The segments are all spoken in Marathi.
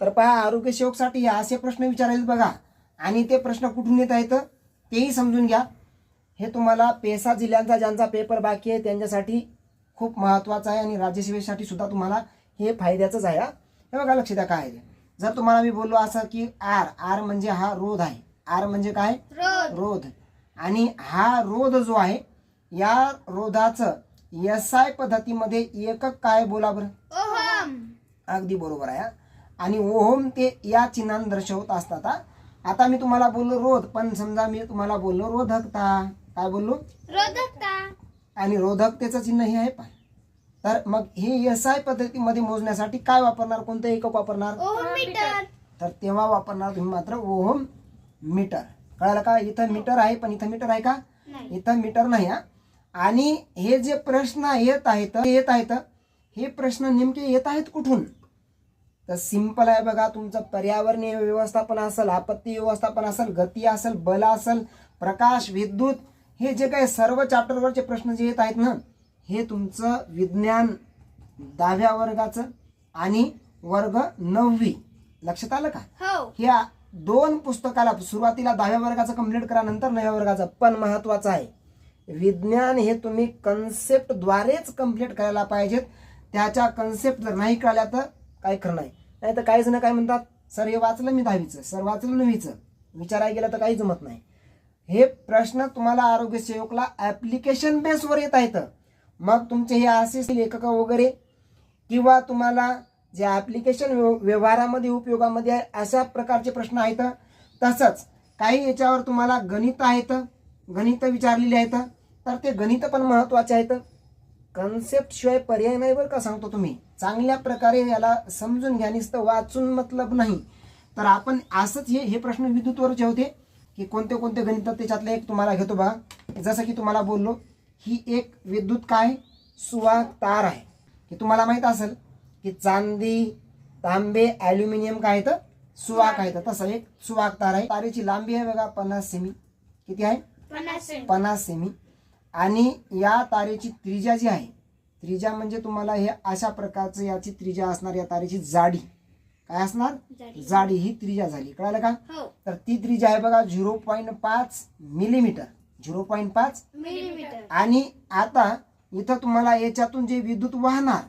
तर पहा आरोग्य सेवकसाठी असे प्रश्न विचारायचे बघा. आणि ते प्रश्न कुठून येत आहेत तेही समजून घ्या. हे तुम्हाला पेसा जिल्ह्यांचा ज्यांचा पेपर बाकी आहे त्यांच्यासाठी खूप महत्त्वाचं आहे आणि राज्यसेवेसाठी सुद्धा तुम्हाला हे फायद्याचंच आहे हा. बघा लक्ष द्या काय. जर तुम्हाला मी बोललो असं की आर आर म्हणजे हा रोध आहे. आर म्हणजे काय? रोध. आणि हा रोध जो आहे या रोधाचं एस आय पद्धतीमध्ये एकक काय बोला बरं? अगदी बरोबर आहे. आणि ओहम ते या चिन्हाने दर्शवत असतात हा. आता मी तुम्हाला बोललो रोध पण समजा मी तुम्हाला बोललो रोधकता. काय बोललो? रोधकता. आणि रोधकतेचं चिन्ह हे आहे पण तर मग हे एस आय पद्धतीमध्ये मोजण्यासाठी काय वापरणार? कोणतं एकक वापरणार? तर तेव्हा वापरणार तुम्ही मात्र ओहम मीटर. कळालं का? इथं मीटर आहे पण इथं मीटर आहे का? इथं मीटर नाही हा. आणि हे जे प्रश्न येत आहेत येत आहेत हे प्रश्न नेमके येत आहेत कुठून? तर सिंपल आहे बघा तुमचं पर्यावरणीय व्यवस्थापन असेल आपत्ती व्यवस्थापन असेल गती असेल बल असेल प्रकाश विद्युत हे जे काही सर्व चॅप्टरवरचे प्रश्न जे येत आहेत ना हे तुमचं विज्ञान दहाव्या वर्गाचं आणि वर्ग नववी. लक्षात आलं का? हो. ह्या दोन पुस्तकाला सुरुवातीला दहाव्या वर्गाचं कंप्लीट करा नंतर नवव्या वर्गाचं पण महत्वाचं आहे विज्ञान हे तुम्ही कन्सेप्टद्वारेच कंप्लीट करायला पाहिजेत. त्याच्या कन्सेप्ट जर नाही कळल्या तर काय खरं नाही. नाही तर काही जण काय म्हणतात सर हे वाचलं मी दहावीचं सर वाचलं नववीचं. विचारायला गेलं तर काही जमत नाही. हे प्रश्न तुम्हाला आरोग्य सेवकला ॲप्लिकेशन बेसवर येत आहेत. मग तुमचे हे असे लेखक वगैरे किंवा तुम्हाला जे ॲप्लिकेशन व्यवहारामध्ये उपयोगामध्ये आहे अशा प्रकारचे प्रश्न आहेत. तसंच काही याच्यावर तुम्हाला गणित आहेत गणित विचारलेली आहेत. तर ते गणित पण महत्त्वाचे आहेत. कन्सेप्ट शिवाय पर्याय नाही बरं का सांगतो तुम्ही. चांगल्या प्रकारे याला समजून घ्या नुसतं वाचून मतलब नाही. तर आपण असंच हे हे प्रश्न विद्युतवरचे होते की कोणते कोणते गणित त्याच्यातलं एक तुम्हाला घेतो बघा जसं की तुम्हाला बोललो ही एक विद्युत काय? सुवाहक तार आहे. की तुम्हाला माहीत असेल की चांदी तांबे ॲल्युमिनियम काय आहेत? सुवाहक आहेत. तसं एक सुवाहक तार आहे. तारेची लांबी आहे बघा पन्नास सेमी किती आहे. पन्नास सेमी आणि या तारेची त्रिज्या जी आहे त्रिज्या म्हणजे तुम्हाला हे अशा प्रकारचं याची त्रिज्या असणार या तारेची जाडी. काय असणार? जाडी. ही त्रिज्या झाली. कळालं का? हो. तर ती त्रिज्या आहे बघा झिरो पॉईंट पाच मिलीमीटर. झिरो पॉईंट पाच मिलीमीटर. आणि आता इथं तुम्हाला याच्यातून जे विद्युत वाहणार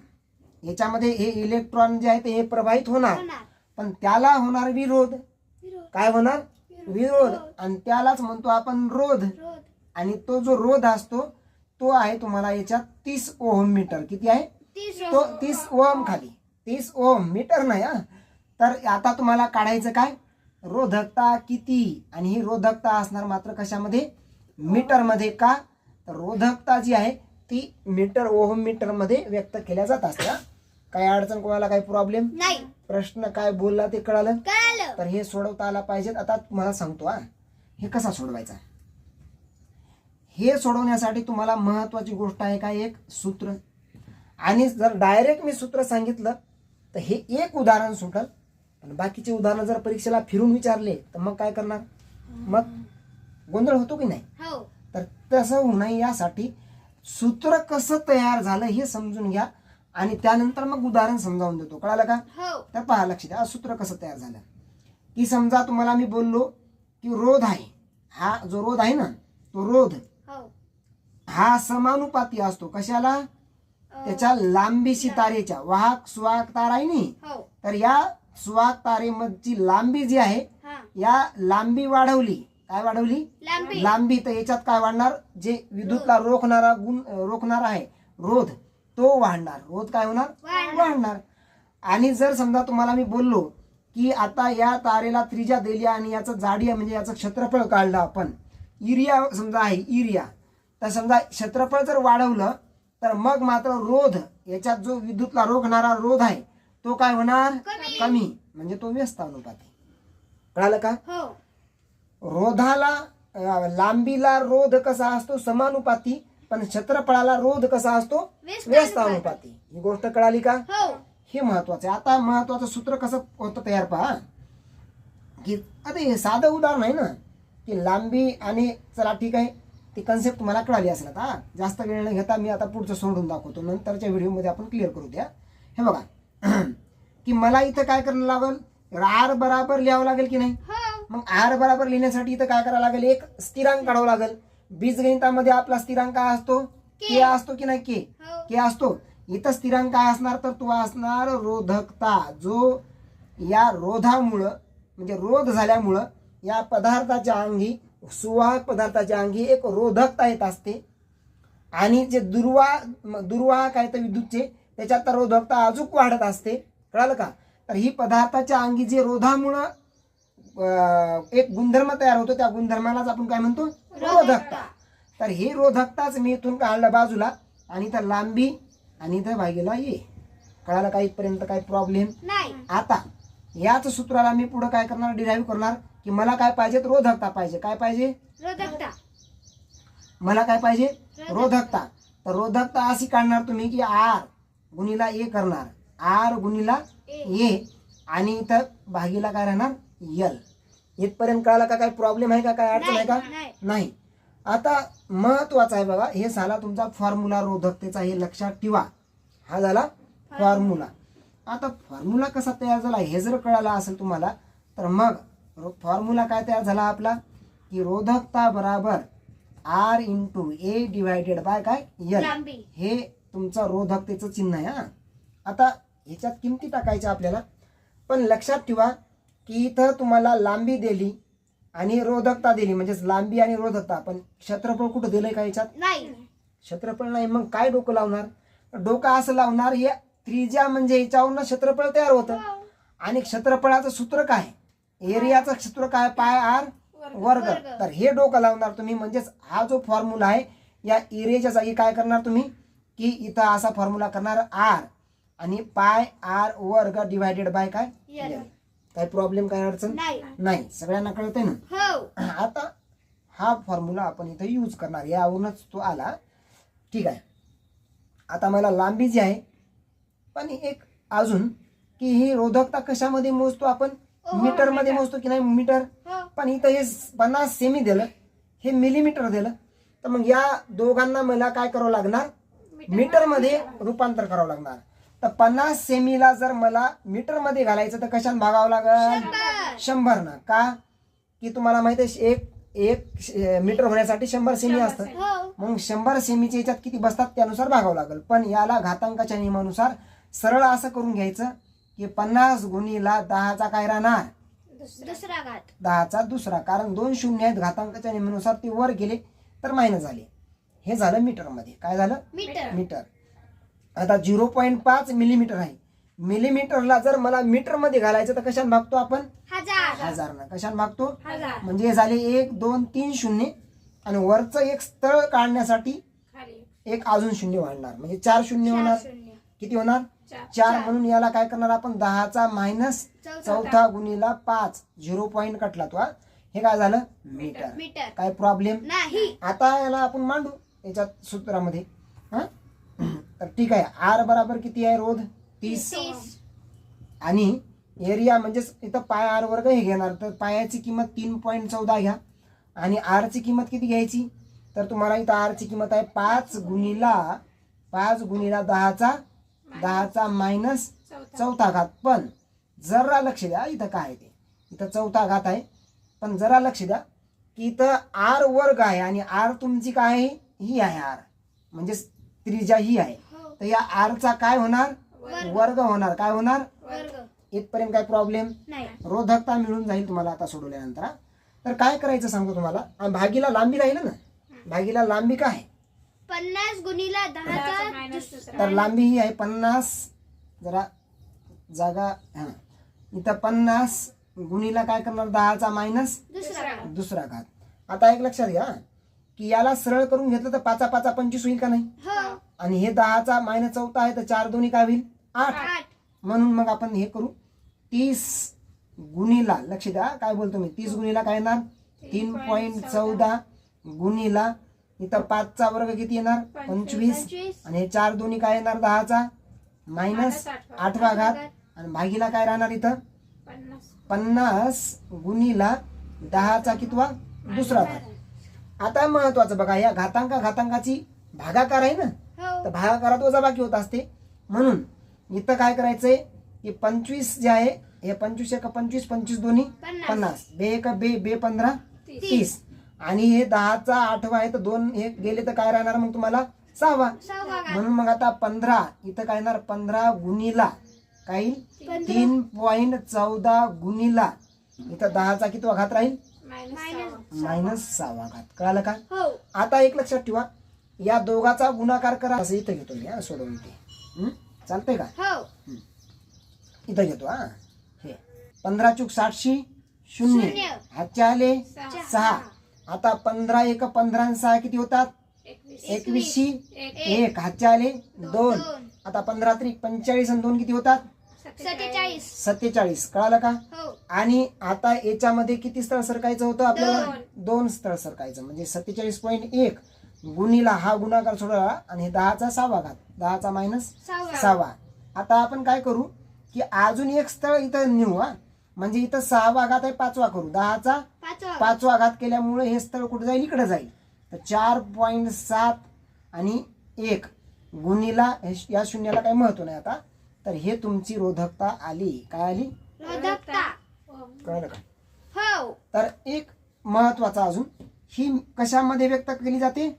याच्यामध्ये हे इलेक्ट्रॉन जे आहे ते हे प्रवाहित होणार. पण त्याला होणार विरोध. काय होणार? विरोध. आणि त्यालाच म्हणतो आपण रोध. आणि तो जो रोध असतो तो आहे तुम्हाला याच्यात तीस ओहम मीटर. किती आहे? तीस तो. तीस ओहम खाली. तीस ओहम मीटर नाही हा. तर आता तुम्हाला काढायचं काय? रोधकता किती? आणि ही रोधकता असणार मात्र कशामध्ये? मीटरमध्ये का? तर रोधकता जी आहे ती मीटर ओहम मीटरमध्ये व्यक्त केल्या जात असते हा. काही अडचण कोणाला काही प्रॉब्लेम नाही. प्रश्न काय बोलला ते कळालं? कळालं. तर हे सोडवता आला पाहिजेत. आता तुम्हाला सांगतो हा. हे कसा सोडवायचा? हे सोडवण्यासाठी तुम्हाला महत्वाची गोष्ट आहे काय एक सूत्र. आणि जर डायरेक्ट मी सूत्र सांगितलं तर हे एक उदाहरण सुटल. पण बाकीचे उदाहरण जर परीक्षेला फिरून विचारले तर मग काय करणार? मग गोंधळ होतो की नाही? हो. तर तसं होऊ नये यासाठी सूत्र कसं तयार झालं हे समजून घ्या. आणि त्यानंतर मग उदाहरण समजावून देतो. कळालं का? हो. तर पहा लक्ष द्या सूत्र कसं तयार झालं. की समजा तुम्हाला मी बोललो की रोध आहे. हा जो रोध आहे ना तो रोध. हो समानुपाती असतो. कशाला? त्याच्या लांबीशी तारेच्या. वाहक सुवाहक तार आहे नी? हो. तर या सुवाहक तारेमधची लांबी जी आहे हा. या लांबी वाढवली. काय वाढवली? लांबी. तर याच्यात काय वाढणार? जे विद्युतला रोखणारा गुण रोखणारा आहे रोध तो वाढणार. रोध काय होणार? वाढणार. आणि जर समजा तुम्हाला मी बोललो की आता या तारेला त्रिज्या दिली आणि याचं जाडी म्हणजे याचं क्षेत्रफळ काढलं आपण. इरिया समजा आहे इरिया. तर समजा क्षेत्रफळ जर वाढवलं तर मग मात्र रोध याच्यात जो विद्युतला रोखणारा रोध आहे तो काय होणार? कमी. म्हणजे तो व्यस्त अनुपाती. कळालं का? हो. रोधाला लांबीला रोध कसा असतो? समानुपाती. पण क्षेत्रफळाला रोध कसा असतो? व्यस्त. अनुपाती. ही गोष्ट कळाली का? हो. हे महत्वाचं आहे. आता महत्वाचं सूत्र कसं होतं तयार पहा की आता हे साधं उदाहरण आहे ना की लांबी आणि चला ठीक आहे ती कन्सेप्ट तुम्हाला कळाली असेल आता. जास्त वेळ न घेता मी आता पुढचं सोडून दाखवतो. नंतरच्या व्हिडिओमध्ये आपण क्लिअर करू द्या. हे बघा. की मला इथं काय करणं लागेल? आर बराबर लिहावं लागेल की नाही? हो. मग आर बराबर लिहिण्यासाठी इथं काय करावं लागेल? एक स्थिरांक काढावं लागेल. बीजगणितामध्ये आपला स्थिरांक काय असतो? के असतो की नाही? के हो. के असतो. इथं स्थिरांक काय असणार? तर तो असणार रोधकता. जो या रोधामुळं म्हणजे रोध झाल्यामुळं या पदार्थाच्या अंगी सुवाहक पदार्थाच्या अंगी एक रोधकता येत असते. आणि जे दुर्वाह दुर्वाहक आहे तर विद्युतचे त्याच्यात तर रोधकता अजूक वाढत असते. कळालं का? तर ही पदार्थाच्या अंगी जे रोधामुळं एक गुणधर्म तयार होतो त्या गुणधर्मालाच आपण काय म्हणतो? रोधकता. तर ही रोधकताच मी इथून काढलं बाजूला. आणि इथं लांबी आणि इथं भागीला ये. कळालं का इथपर्यंत काही प्रॉब्लेम नाही. आता याच सूत्राला मी पुढे काय करणार? डिराईव्ह करणार? की मला काय पाहिजे रोधकता पाहिजे. काय पाहिजे? रोधकता. मला काय पाहिजे? रोधकता. तर रोधकता अशी काढणार तुम्ही की आर गुणीला ए करणार. आर गुणीला ए. आणि इथं भागीला काय राहणार? यल. इथपर्यंत कळाला का काय प्रॉब्लेम आहे का? काय अडचण आहे का? नाही आता महत्वाचं आहे बघा हे झाला तुमचा फॉर्म्युला रोधकतेचा हे लक्षात ठेवा. हा झाला फॉर्म्युला आता फॉर्म्युला कसा तयार झाला? हे जर कळालं असेल तुम्हाला तर मग फॉर्म्युला काय तयार झाला आपला? की रोधकता बराबर R into A divided by काय? यल लांबी. हे तुमचं रोधकतेचं चिन्ह आहे हा. आता ह्याच्यात किमती टाकायच्या आपल्याला. पण लक्षात ठेवा की इथं तुम्हाला लांबी दिली आणि रोधकता दिली म्हणजेच लांबी आणि रोधकता. पण क्षेत्रफळ कुठं दिलंय का याच्यात नाही. क्षेत्रफळ नाही मग काय डोकं लावणार? डोकं असं लावणार हे त्रिज्या म्हणजे याच्यावरनं क्षेत्रफळ तयार होतं. आणि क्षेत्रफळाचं सूत्र काय? एरियाचं सूत्र काय? पाय आर? वर्ग. तर हे डोकं लावणार तुम्ही. म्हणजेच हा जो फॉर्म्युला आहे या एरियाच्या जागी काय करणार तुम्ही? की इथं असा फॉर्म्युला करणार आर. आणि पाय आर वर्ग डिवायडेड बाय काय. काय प्रॉब्लेम काय अडचण? नाही. नाही. सगळ्यांना कळतंय ना? हो. आता हा फॉर्म्युला आपण इथं यूज करणार. यावरूनच तो आला. ठीक आहे. आता मला लांबी जी आहे पण एक अजून की ही रोधकता कशामध्ये मोजतो आपण? मीटरमध्ये मोजतो की नाही? मीटर. हो. पण इथं हे पन्नास सेमी दिलं. हे मिलीमीटर दिलं. तर मग या दोघांना मला काय करावं लागणार? मीटरमध्ये रूपांतर करावं लागणार. तर पन्नास सेमीला जर मला मीटरमध्ये घालायचं तर कशाने भागावं लागेल? शंभर. ना. का? की तुम्हाला माहिती आहे एक एक मीटर होण्यासाठी शंभर सेमी असतं. हो. मग शंभर सेमीच्या याच्यात किती बसतात त्यानुसार भागावं लागेल. पण याला घातांकाच्या नियमानुसार सरळ असं करून घ्यायचं. की पन्नास गुणीला दहाचा काय राहणार? दुसरा. घात. दहाचा दुसरा. कारण दोन शून्य आहेत घातांकाच्या नियमानुसार ते वर गेले तर मायनस झाले. हे झालं मीटरमध्ये काय झालं? मीटर मीटर आता झिरो पॉईंट पाच मिलीमीटर आहे. मिलीमीटरला जर मला मीटरमध्ये घालायचं तर कशाने भागतो आपण? हजार. हजारनं. कशाने भागतो? हजार. म्हणजे हे झाले एक दोन तीन शून्य. आणि वरचं एक स्थळ काढण्यासाठी एक अजून शून्य वाढणार. म्हणजे चार शून्य होणार. किती होणार? चार म्हणून याला काय करणार आपण? दहाचा मायनस चौथा गुणीला पाच. झिरो पॉईंट कटला तो हा. हे काय झालं? मीटर मीटर काय प्रॉब्लेम नाही. आता याला आपण मांडू याच्यात सूत्रामध्ये. हा? तर ठीक आहे. आर बराबर किती आहे रोध? तीस. तीस. आणि एरिया म्हणजेच इथं पाय आर वर्ग हे घेणार. तर पायाची किंमत तीन पॉईंट चौदा घ्या. आणि आरची किंमत किती घ्यायची? तर तुम्हाला इथं आरची किंमत आहे पाच गुणीला पाच गुणीला दहाचा दहाचा मायनस चौथा. घात. पण जरा लक्ष द्या इथं काय आहे ते. इथं चौथा घात आहे. पण जरा लक्ष द्या की इथं आर वर्ग आहे आणि आर तुमची काय आहे? ही आहे आर म्हणजे त्रिज्या ही आहे. हो. तर या आरचा काय होणार? वर्ग. होणार. काय होणार? इथपर्यंत काय प्रॉब्लेम रोधकता मिळून जाईल तुम्हाला आता सोडवल्यानंतर. तर काय करायचं सांगतो तुम्हाला? भागीला लांबी राहील ना? भागीला लांबी काय? आहे पन्नास गुणीला दहाचा दुसरा तर लांबी ही आहे पन्नास. जरा जागा हा. इथं पन्नास गुणीला काय करणार? दहाचा मायनस दुसरा दुसरा घात. आता एक लक्षात घ्या की याला सरळ करून घेतलं तर पाचा पाचा पंचवीस होईल का नाही? हो. आणि हे दहाचा मायनस चौथा आहे तर चार दोन्ही काय होईल? आठ. आठ. म्हणून मग आपण हे करू. तीस गुणीला लक्ष द्या काय बोलतो मी? तीस गुणीला काय येणार? तीन पॉईंट चौदा गुणीला इथं पाचचा वर्ग किती येणार? पंचवीस. आणि हे चार दोन्ही काय येणार? दहाचा? मायनस आठवा घात आणि भागीला काय राहणार इथं? पन्नास. गुणीला दहाचा कितवा? दुसरा घात आता महत्वाचं बघा या घातांका घातांकाची भागाकार आहे ना? हो. तर भागाकारात वजाबाकी होत असते. म्हणून इथं काय करायचंय? की पंचवीस जे आहे हे पंचवीस एक पंचवीस पंचवीस दोन्ही. पन्नास. बे एक बे बे पंधरा तीस. आणि हे दहाचा आठवा आहे तर दोन हे गेले तर काय राहणार मग तुम्हाला? सहावा. म्हणून मग आता पंधरा. इथं काय येणार? पंधरा गुणीला. काय येईल? तीन पॉइंट चौदा गुणीला. इथं दहाचा किती घात राहील? मायनस सहावा. घात. कळालं का? हो. आता एक लक्षात ठेवा. या दोघाचा गुणाकार करा. असं इथं घेतो मी हा सोडवून ते हं? चालतंय का? हो. इथं घेतो हा. हे. पंधरा चूक शून्य. शून्य. हातच्या आले सहा. आता पंधरा एक पंधरा सहा किती होतात? एकवीसशे एक. हातच्या आले दोन. आता पंधरा त्रिक पंचेचाळीस आणि दोन किती होतात? सत्तेचाळीस. सत्तेचाळीस. कळालं का? हो. आणि आता याच्यामध्ये किती स्थळ सरकायचं होतं आपल्याला? दोन. स्थळ सरकायचं. म्हणजे सत्तेचाळीस पॉईंट एक. गुणीला हा गुणाकार सोडला आणि हे दहाचा सहावा घात. दहाचा मायनस सहावा. आता आपण काय करू की अजून एक स्थळ इथं नेऊ हा. म्हणजे इथं सहावा घात आहे पाचवा करू दहाचा? पाचवा पाचवा घात केल्यामुळे हे स्थळ कुठे जाईल? इकडे जाईल. तर चार पॉईंट सात आणि एक गुणीला या शून्याला काही महत्त्व नाही आता. तर हे तुमची रोधकता आली. काय आली? रोधकता. कळलं का? हो. तर एक महत्त्वाचा अजून. ही कशामध्ये व्यक्त केली जाते?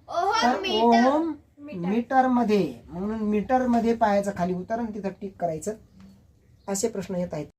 तर मीटर. Ohm metre. मध्ये म्हणून मीटरमध्ये पाहायचं खाली उतर आणि तिथं टिक करायचं. असे प्रश्न येत आहेत.